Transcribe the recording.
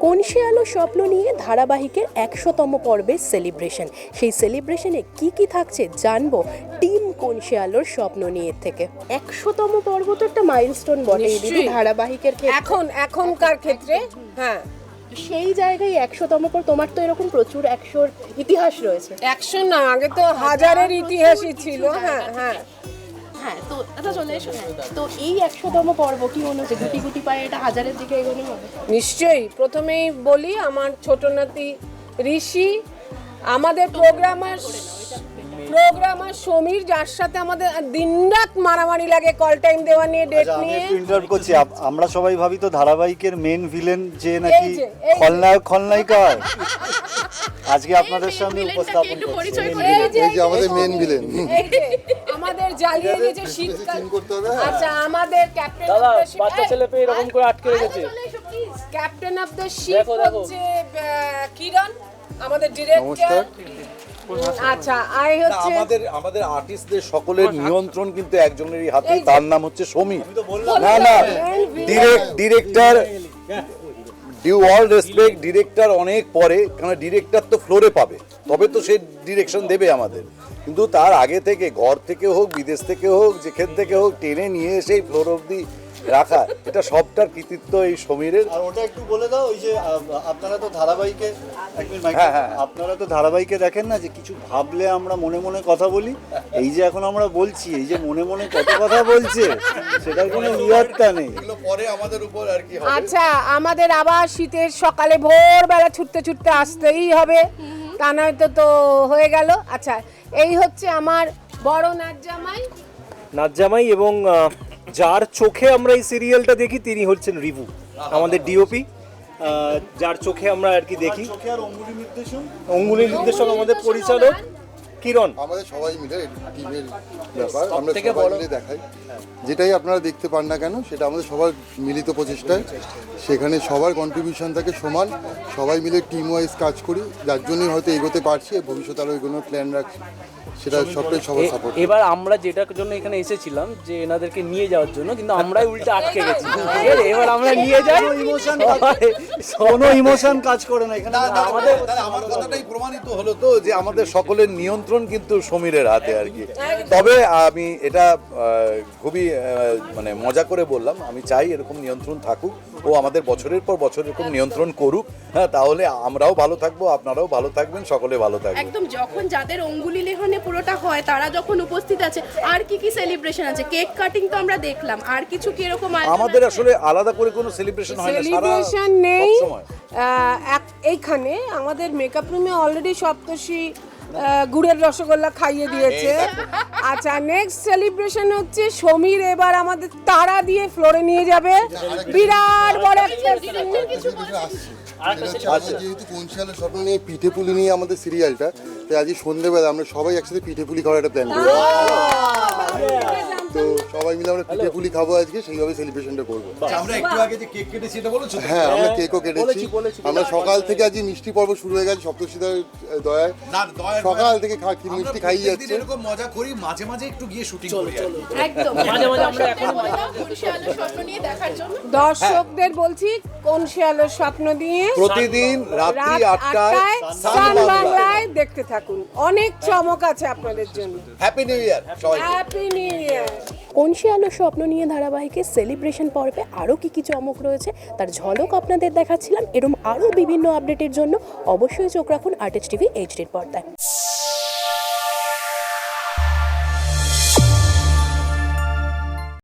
কনসে আলো স্বপ্ন নিয়ে ধারাবাহিকের একশোতম পর্বের সেলিব্রেশন। সেই সেলিব্রেশনে কি কি থাকছে জানব টিম কনসে আলোর স্বপ্ন নিয়ে থেকে। একশোতম পর্ব তো একটা মাইলস্টোন বটে দিদি ধারাবাহিকের এখন এখনকার ক্ষেত্রে হ্যাঁ। সেই জায়গায় একশোতম পর তোমার তো এরকম প্রচুর একশোর ইতিহাস রয়েছে। একশো না আগে তো হাজারের ইতিহাসই ছিল হ্যাঁ হ্যাঁ। আচ্ছা চলে এসো। তো এই একশোতম পর্ব কি মনে হচ্ছে গুটি গুটি পায়ে এটা হাজারের দিকে এগোনো হবে। নিশ্চয়ই। প্রথমেই বলি আমার ছোট নাতি ঋষি আমাদের প্রোগ্রামার প্রোগ্রামার সমীর যার সাথে আমাদের দিনরাত মারামারি লাগে কল টাইম দেওয়া নিয়ে ডেট আচ্ছা, নিয়ে। ইন্টারাপ্ট করছি। আমরা সবাই ভাবি তো ধারাবাহিকের মেন ভিলেন যে নাকি। খলনায়ক খলনায়িকা হয়। আজকে আপনাদের সামনে উপস্থাপন করছি। এই যে, আমাদের মেন ভিলেন এই যে, আমাদের জ্বালিয়ে দিয়েছে শীতকাল। আচ্ছা আমাদের ক্যাপ্টেন দাদা বাচ্চা ছেলে পেয়ে এরকম করে আটকে রেখেছে। Captain of the ship. হচ্ছে কিরণ আমাদের ডিরেক্টর আচ্ছা আই হচ্ছে আমাদের আমাদের আর্টিস্টদের সকলের নিয়ন্ত্রণ কিন্তু একজনেরই হাতে। তার নাম হচ্ছে সমীর। না না director due all respect director অনেক পরে কারণ ডিরেক্টর তো ফ্লোরে পাবে। তবে তো সে ডিরেকশন দেবে আমাদের। কিন্তু তার আগে থেকে, ঘর থেকে হোক, বিদেশ থেকে হোক, যেখান থেকে হোক টেনে নিয়ে এসে ফ্লোর অবধি রাখা এটা সবটার কৃতিত্ব এই সমীরের। আর ওটা একটু বলে দাও ওই যে আপনারা তো ধারাবাহিকে mic- হ্যাঁ, হ্যাঁ। আপনারা তো ধারাবাহিকে দেখেন না যে কিছু ভাবলে আমরা মনে মনে কথা বলি? এই যে এখন আমরা বলছি এই যে মনে মনে কত কথা বলছে সেটার কোনো ইয়ত্তা নেই। পরে আমাদের উপর আর কি আচ্ছা আমাদের আবার শীতের সকালে ভোরবেলা ছুটতে ছুটতে আসতেই হবে। তা নয়তো তো হয়ে গেল। আচ্ছা এই হচ্ছে আমার বড় নাচ জামাই নাজ্জামাই এবং যার চোখে আমরা এই সিরিয়ালটা দেখি তিনি হচ্ছেন রিভু আমাদের ডিওপি যার চোখে আমরা আর কি দেখি। অঙ্গুলি নির্দেশক আমাদের পরিচালক। কিরণ? আমাদের সবাই মিলে টিমের ব্যাপার। আমরা সবাই মিলে দেখাই। যেটাই আপনারা দেখতে পান না কেন সেটা আমাদের সবার মিলিত প্রচেষ্টায়। সেখানে সবার কন্ট্রিবিউশন থাকে সমান। সবাই মিলে টিম ওয়াইজ কাজ করি। যার জন্যই হয়তো এগোতে পারছি ভবিষ্যতে আরও এগোনোর প্ল্যান রাখছি। সেটা সবটাই সবার সাপোর্ট এবার আমরা যেটার জন্য এখানে এসেছিলাম যে এনাদেরকে নিয়ে যাওয়ার জন্য কিন্তু আমরাই উল্টে আটকে গেছি। এবার আমরা নিয়ে যাই। ইমোশন কোনো ইমোশন কাজ করে না এখানে। আমাদের আমার কথাটাই প্রমাণিত হলো তো যে আমাদের সকলের নিয়ন্ত্রণ কিন্তু সমীরের হাতে আর কি। তবে আমি এটা খুবই মানে মজা করে বললাম আমি চাই এরকম নিয়ন্ত্রণ থাকুক ও আমাদের বছরের পর বছর এরকম নিয়ন্ত্রণ করুক হ্যাঁ তাহলে আমরাও ভালো থাকব আপনারাও ভালো থাকবেন সকলে ভালো থাকবেন। একদম যখন যাদের অঙ্গুলি লেখনে পুরোটা হয় তারা যখন উপস্থিত আছে আর কি কি সেলিব্রেশন আছে? কেক কাটিং তো আমরা দেখলাম আর কিছু কি এরকম আমাদের আসলে আলাদা করে কোনো সেলিব্রেশন হয় না সারা সেলিব্রেশন নেই। এক- এইখানে আমাদের মেকআপ রুমে অলরেডি সপ্তর্ষি আহ, গুড়ের রসগোল্লা খাইয়ে দিয়েছে আচ্ছা নেক্সট সেলিব্রেশন হচ্ছে সমীর এবার আমাদের তারা দিয়ে ফ্লোরে নিয়ে যাবে বিরাট বড় একটা আচ্ছা যেহেতু কোনশালের স্বপ্ন নিয়ে পিঠে পুলি নিয়ে আমাদের সিরিয়ালটা তাই আজকে সন্ধ্যেবেলা আমরা সবাই একসাথে পিঠে পুলি খাওয়ার একটা প্ল্যান করি সবাই মিলে আমরা পিঠে পুলি খাব আজকে সেইভাবে সেলিব্রেশনটা করব। আমরা একটু আগে যে কেক কেটেছি এটা বলেছ হ্যাঁ আমরা কেকও কেটেছি। বলেছি, বলেছি। আমরা সকাল থেকে আজকে মিষ্টি পর্ব শুরু হয়ে গেছে সপ্তর্ষিদার দয়ায়। না সকাল থেকে মিষ্টি খাইয়ে যাচ্ছে। এরকম মজা করি মাঝে মাঝে একটু গিয়ে শুটিং করি একদম। মাঝে মাঝে আমরা এখন কনসে আলো স্বপ্ন নিয়ে দর্শকদের বলছি কোন শেয়ালের স্বপ্ন দিয়ে প্রতিদিন রাত্রি আটটায় সান বাংলায় দেখতে থাকুন। অনেক চমক আছে আপনাদের জন্য। Happy new year happy new year কনসে আলো স্বপ্ন নিয়ে ধারাবাহিকের সেলিব্রেশন পর্বে আরও কী কী চমক রয়েছে, তার ঝলক আপনাদের দেখাচ্ছিলাম। এরম আরও বিভিন্ন আপডেটের জন্য অবশ্যই চোখ রাখুন আর্টিস্ট টিভি এইচডির পর্দায়।